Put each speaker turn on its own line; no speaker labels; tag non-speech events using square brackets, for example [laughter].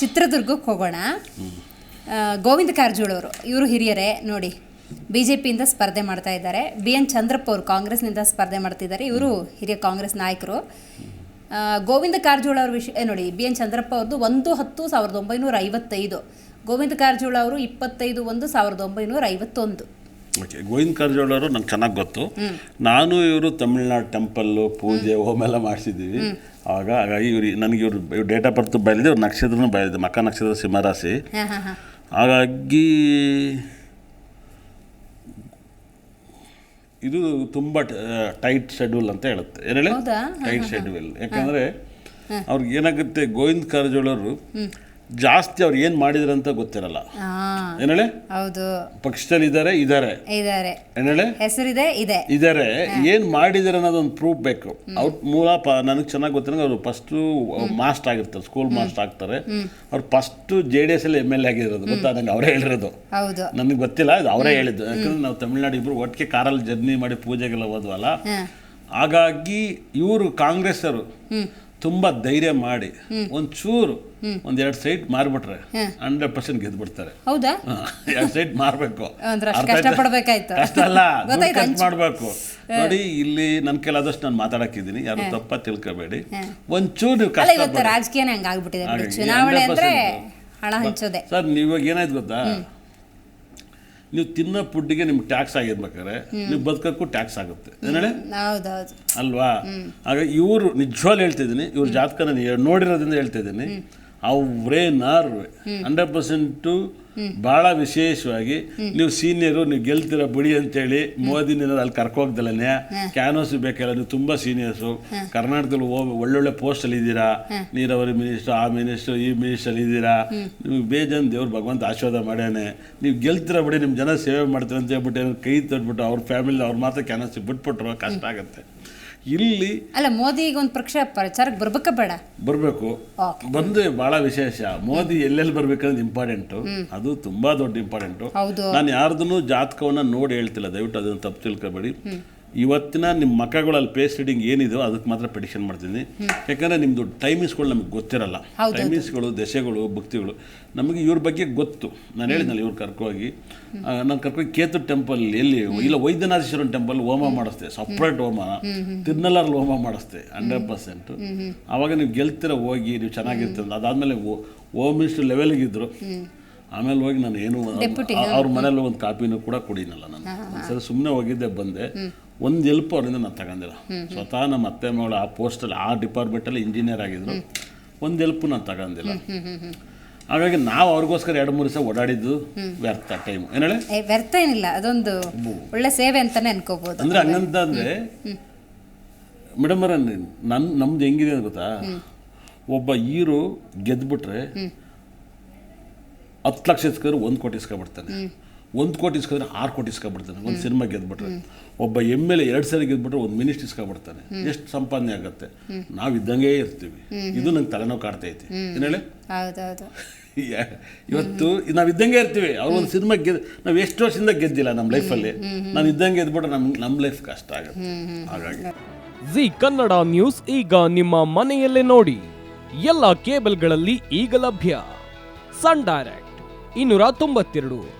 ಚಿತ್ರದುರ್ಗಕ್ಕೆ ಹೋಗೋಣ. ಗೋವಿಂದ ಕಾರಜೋಳವರು ಇವರು ಹಿರಿಯರೇ ನೋಡಿ ಬಿ ಜೆ ಪಿಯಿಂದ ಸ್ಪರ್ಧೆ ಮಾಡ್ತಾ ಇದ್ದಾರೆ. ಬಿ ಎನ್ ಚಂದ್ರಪ್ಪ ಅವರು ಕಾಂಗ್ರೆಸ್ನಿಂದ ಸ್ಪರ್ಧೆ ಮಾಡ್ತಿದ್ದಾರೆ. ಇವರು ಹಿರಿಯ ಕಾಂಗ್ರೆಸ್ ನಾಯಕರು. ಗೋವಿಂದ ಕಾರಜೋಳ ಅವ್ರ ವಿಷಯ ನೋಡಿ ಬಿ ಎನ್ ಚಂದ್ರಪ್ಪ ಅವ್ರದ್ದು ಒಂದು ಹತ್ತು ಸಾವಿರದ ಒಂಬೈನೂರ ಐವತ್ತೈದು. ಗೋವಿಂದ ಕಾರಜೋಳ ಅವರು ಇಪ್ಪತ್ತೈದು ಒಂದು ಸಾವಿರದ ಒಂಬೈನೂರ ಐವತ್ತೊಂದು.
ಓಕೆ ಗೋವಿಂದ ಕಾರಜೋಳ ಅವರು ನಂಗೆ ಚೆನ್ನಾಗಿ ಗೊತ್ತು. ನಾನು ಇವರು ತಮಿಳ್ನಾಡು ಟೆಂಪಲ್ಲು ಪೂಜೆ ಹೋಮೆಲ್ಲ ಮಾಡಿಸಿದ್ದೀವಿ. ಆಗ ಹಾಗಾಗಿ ಇವ್ರು ನನಗೆ ಇವ್ರು ಡೇಟ್ ಆಫ್ ಬರ್ತ್ ಬಯಲಿದೆ ಇವ್ರ ನಕ್ಷತ್ರನೂ ಬಯಲಿದೆ ಮಕ ನಕ್ಷತ್ರ ಸಿಂಹರಾಶಿ. ಹಾಗಾಗಿ ಇದು ತುಂಬ ಟೈಟ್ ಶೆಡ್ಯೂಲ್ ಅಂತ ಹೇಳುತ್ತೆ. ಏನು ಹೇಳಿ?
ಹೌದಾ?
ಟೈಟ್ ಶೆಡ್ಯೂಲ್ ಯಾಕಂದರೆ ಅವ್ರಿಗೆ ಏನಾಗುತ್ತೆ ಗೋವಿಂದ ಕಾರಜೋಳವರು ಜಾಸ್ತಿ ಅವ್ರು ಏನು ಮಾಡಿದ್ರು ಅಂತ ಗೊತ್ತಿರಲ್ಲ. ಏನೇಳೆ
ಹೌದು.
ಪಕ್ಷದಲ್ಲಿ ಇದ್ದಾರೆ ಇದ್ದಾರೆ
ಇದ್ದಾರೆ
ಏನೇಳೆ
ಹೆಸರಿದೆ ಇದೆ.
ಇದ್ದಾರೆ ಏನು ಮಾಡಿದ್ದಾರೆ ಅನ್ನೋದೊಂದು ಪ್ರೂಫ್ ಬೇಕು. ಅವ್ರ ಮೂಲ ಪ ನನಗೆ ಚೆನ್ನಾಗಿ ಗೊತ್ತಿರೋ ಅವರು ಫಸ್ಟು ಮಾಸ್ಟ್ ಆಗಿರ್ತಾರೆ ಸ್ಕೂಲ್ ಮಾಸ್ಟ್ ಆಗ್ತಾರೆ. ಅವ್ರು ಫಸ್ಟ್ ಜೆ ಡಿ ಎಸ್ ಅಲ್ಲಿ ಎಂ ಎಲ್ ಎ ಆಗಿರೋದು. ಗೊತ್ತಾ ನಂಗೆ ಅವರೇ ಹೇಳಿರೋದು.
ಹೌದು.
ನನಗೆ ಗೊತ್ತಿಲ್ಲ ಇದು ಅವರೇ ಹೇಳಿದ್ದು. ಯಾಕಂದ್ರೆ ನಾವು ತಮಿಳ್ನಾಡು ಇಬ್ರು ಒಟ್ಟಿಗೆ ಕಾರಲ್ಲಿ ಜರ್ನಿ ಮಾಡಿ ಪೂಜೆಗೆಲ್ಲ ಹೋದ್ವಲ್ಲ. ಹಾಗಾಗಿ ಇವರು ಕಾಂಗ್ರೆಸ್ಸರು. ತುಂಬ ಧೈರ್ಯ ಮಾಡಿ ಒಂದು ಚೂರು ಒಂದು ಎರಡು ಸೈಟ್ ಮಾರ್ಬಿಟ್ರೆ ಹಂಡ್ರೆಡ್ ಪರ್ಸೆಂಟ್ ಗೆದ್ಬಿಡ್ತಾರೆ.
ಹೌದಾ?
ಎರಡು ಸೈಟ್ ಮಾರ್ಬೇಕು. ಕಷ್ಟ ಅಲ್ಲ [laughs] ಖರ್ಚು ಮಾಡಬೇಕು. ನೋಡಿ ಇಲ್ಲಿ ನನ್ನ ಕೆಲದಷ್ಟು ನಾನು ಮಾತಾಡಕ್ಕಿದ್ದೀನಿ. ಯಾರು ತಪ್ಪ ತಿಳ್ಕೊಬೇಡಿ. ಒಂಚೂರು ನೀವು
ಅಲ್ಲ
ಕಷ್ಟ
ರಾಜಕೀಯನೇ ಹಂಗಾಗ್ಬಿಟ್ಟಿದೆ. ಬಿಡಿ ಚುನಾವಣೆ ಅಂದ್ರೆ ಹಣ ಹಂಚೋದೆ.
ಸರ್ ನೀವಾಗ ಏನಾಯ್ತು ಗೊತ್ತಾ? ನೀವು ತಿನ್ನೋ ಫುಡ್ಗೆ ನಿಮ್ಗೆ ಟ್ಯಾಕ್ಸ್ ಆಗಿರ್ಬೇಕಾದ್ರೆ ನೀವು ಬದುಕಕ್ಕೂ ಟ್ಯಾಕ್ಸ್ ಆಗುತ್ತೆ. ಅಲ್ವಾ? ಆಗ ಇವರು ನಿಜವಾಗ್ಲೂ ಹೇಳ್ತಿದ್ದೀನಿ ಇವ್ರ ಜಾತಕ ನಾನು ಹೇ- ನೋಡಿರೋದ್ರಿಂದ ಹೇಳ್ತಾ ಇದ್ದೀನಿ ಅವರೇ ನಾರ್ವೆ. ಹಂಡ್ರೆಡ್ ಪರ್ಸೆಂಟು ಭಾಳ ವಿಶೇಷವಾಗಿ ನೀವು ಸೀನಿಯರು ನೀವು ಗೆಲ್ತಿರ ಬಿಡಿ ಅಂತೇಳಿ ಮೋದಿನ ಅಲ್ಲಿ ಕರ್ಕೋಗ್ದಲ್ಲೇ ಕ್ಯಾನೋಸ್ ಬೇಕಲ್ಲ ನೀವು ತುಂಬ ಸೀನಿಯರ್ಸು. ಕರ್ನಾಟಕದಲ್ಲಿ ಹೋಗಿ ಒಳ್ಳೊಳ್ಳೆ ಪೋಸ್ಟಲ್ಲಿ ಇದ್ದೀರಾ? ನೀರಾವರಿ ಮಿನಿಸ್ಟರ್ ಆ ಮಿನಿಸ್ಟರ್ ಈ ಮಿನಿಸ್ಟರ್ ಇದ್ದೀರಾ? ನೀವು ಬೇಜನ್ ದೇವ್ರು ಭಗವಂತ ಆಶೀರ್ವಾದ ಮಾಡ್ಯಾನೆ. ನೀವು ಗೆಲ್ತಿರ ಬಿಡಿ ನಿಮ್ಮ ಜನ ಸೇವೆ ಮಾಡ್ತೀರ ಅಂತ ಹೇಳ್ಬಿಟ್ಟು ಏನೋ ಕೈ ತೊಟ್ಬಿಟ್ಟು ಅವ್ರ ಫ್ಯಾಮಿಲಿ ಅವ್ರ ಮಾತ್ರ ಕ್ಯಾನೋಸ್ ಬಿಟ್ಬಿಟ್ರು ಕಷ್ಟ ಆಗುತ್ತೆ. ಇಲ್ಲಿ
ಅಲ್ಲ ಮೋದಿ ಈಗ ಒಂದು ಪಕ್ಷ ಪ್ರಚಾರಕ್ಕೆ ಬರ್ಬೇಕ ಬೇಡ?
ಬರಬೇಕು. ಬಂದು ಬಹಳ ವಿಶೇಷ. ಮೋದಿ ಎಲ್ಲೆಲ್ಲಿ ಬರ್ಬೇಕನ್ನೋದು ಇಂಪಾರ್ಟೆಂಟ್ ಅದು ತುಂಬಾ ದೊಡ್ಡ ಇಂಪಾರ್ಟೆಂಟು ನಾನು ಯಾರ್ದನ್ನು ಜಾತಕವನ್ನ ನೋಡಿ ಹೇಳ್ತಿಲ್ಲ ದಯವಿಟ್ಟು ಅದನ್ನು ತಪ್ಪು ತಿಳ್ಕೊಬೇಡಿ. ಇವತ್ತಿನ ನಿಮ್ಮ ಮಕ್ಕಗಳಲ್ಲಿ ಪೇಸ್ ರೀಡಿಂಗ್ ಏನಿದೆಯೋ ಅದಕ್ಕೆ ಮಾತ್ರ ಪ್ರಿಡಿಕ್ಷನ್ ಮಾಡ್ತೀನಿ ಯಾಕಂದರೆ ನಿಮ್ಮದು ಟೈಮಿಂಗ್ಸ್ಗಳು ನಮಗೆ ಗೊತ್ತಿರಲ್ಲ. ಟೈಮಿಂಗ್ಸ್ಗಳು ದಶೆಗಳು ಭಕ್ತಿಗಳು ನಮಗೆ ಇವ್ರ ಬಗ್ಗೆ ಗೊತ್ತು. ನಾನು ಹೇಳಿದ್ನಲ್ಲ ಇವ್ರು ಕರ್ಕೋಗಿ. ನಾನು ಕರ್ಕೋಗಿ ಕೇತು ಟೆಂಪಲ್ ಎಲ್ಲಿ? ಇಲ್ಲ ವೈದ್ಯನಾಥೇಶ್ವರನ್ ಟೆಂಪಲ್ ಹೋಮ ಮಾಡಿಸ್ತೆ ಸಪ್ರೇಟ್ ಹೋಮ. ತಿರ್ನಲ್ಲಲ್ಲಿ ಹೋಮ ಮಾಡಿಸ್ತೆ ಹಂಡ್ರೆಡ್ ಪರ್ಸೆಂಟ್ ಆವಾಗ ನೀವು ಗೆಲ್ತಿರ ಹೋಗಿ ನೀವು ಚೆನ್ನಾಗಿರ್ತೀರ ಅದಾದಮೇಲೆ ಹೋಮ್ ಮಿನಿಸ್ಟರ್ ಲೆವೆಲ್ಗೆ ಇದ್ರು. ಆಮೇಲೆ ಹೋಗಿ ನಾನು ಏನು ಅವ್ರ ಮನೇಲಿ ಒಂದು ಕಾಪಿನೂ ಕೂಡ ಕುಡಿನಲ್ಲ ನಾನು. ಸರಿ ಸುಮ್ಮನೆ ಹೋಗಿದ್ದೆ ಬಂದೆ. ಒಂದು ಎಲ್ಪ್ ಅವರಿಂದ ನಾನು ತಗೊಂಡಿಲ್ಲ. ಸ್ವತಃ ನಮ್ಮ ಅತ್ತೆ ಮಗಳು ಆ ಪೋಸ್ಟಲ್ಲಿ ಆ ಡಿಪಾರ್ಟ್ಮೆಂಟಲ್ಲಿ ಇಂಜಿನಿಯರ್ ಆಗಿದ್ರು. ಒಂದು ಎಲ್ಪು ನಾನು ತಗೊಂಡಿಲ್ಲ. ಹಾಗಾಗಿ ನಾವು ಅವ್ರಿಗೋಸ್ಕರ ಎರಡು ಮೂರು ದಿವಸ ಓಡಾಡಿದ್ದು ವ್ಯರ್ಥ ಟೈಮ್ ಏನು ಹೇಳಿ?
ಏ ವ್ಯರ್ಥ ಏನಿಲ್ಲ. ಅದೊಂದು ಒಳ್ಳೆ ಸೇವೆ ಅಂತಾನೆ ಅನ್ಕೋಬಹುದು
ಅಂದ್ರೆ ಹಂಗಂತ ಅಂದ್ರೆ ಮೇಡಮ್ ನನ್ನ ನಮ್ದು ಹೆಂಗಿದೆ ಅಂತ ಗೊತ್ತಾ? ಒಬ್ಬ ಹೀರೋ ಗೆದ್ಬಿಟ್ರೆ ಹತ್ತು ಲಕ್ಷ ಇಸ್ಕೊಂಡ್ರೆ ಒಂದು ಕೋಟಿ ಇಸ್ಕೊಬಿಡ್ತಾನೆ. ಒಂದು ಕೋಟಿ ಇಸ್ಕೊಂಡ್ರೆ ಆರು ಕೋಟಿ ಇಸ್ಕೊಬಿಡ್ತಾನೆ. ಒಂದು ಸಿನಿಮಾ ಗೆದ್ಬಿಟ್ರೆ. ಒಬ್ಬ ಎಂ ಎಲ್ ಎ ಎರಡು ಸಾರಿ ಗೆದ್ಬಿಟ್ರೆ ಒಂದು ಮಿನಿಸ್ಟ್ ಇಸ್ಕೊಬಿಡ್ತಾನೆ. ಎಷ್ಟು ಸಂಪಾದನೆ ಆಗುತ್ತೆ? ನಾವು ಇದ್ದಂಗೆ ಇರ್ತೀವಿ. ಇದು ನಂಗೆ ತಲೆನೋವು ಕಾಡ್ತಾ ಏನು ಹೇಳಿ? [laughs] ಇವತ್ತು ನಾವು ಇದ್ದಂಗೆ ಇರ್ತೀವಿ. ಅವ್ರು ಒಂದು ಸಿನಿಮಾ ಗೆದ್ದು ನಾವು ಎಷ್ಟು ವರ್ಷದಿಂದ ಗೆದ್ದಿಲ್ಲ ನಮ್ಮ ಲೈಫಲ್ಲಿ ನಾನು ಇದ್ದಂಗೆ ಗೆದ್ಬಿಟ್ರೆ ನಮ್ಮ ನಮ್ಮ ಲೈಫ್ ಕಷ್ಟ ಆಗುತ್ತೆ. ಹಾಗಾಗಿ.
ಜಿ ಕನ್ನಡ ನ್ಯೂಸ್ ಈಗ ನಿಮ್ಮ ಮನೆಯಲ್ಲೇ ನೋಡಿ. ಎಲ್ಲ ಕೇಬಲ್ಗಳಲ್ಲಿ ಈಗ ಲಭ್ಯ. ಸನ್ ಡೈರೆಕ್ಟ್ ಇನ್ನೂರ ತೊಂಬತ್ತೆರಡು.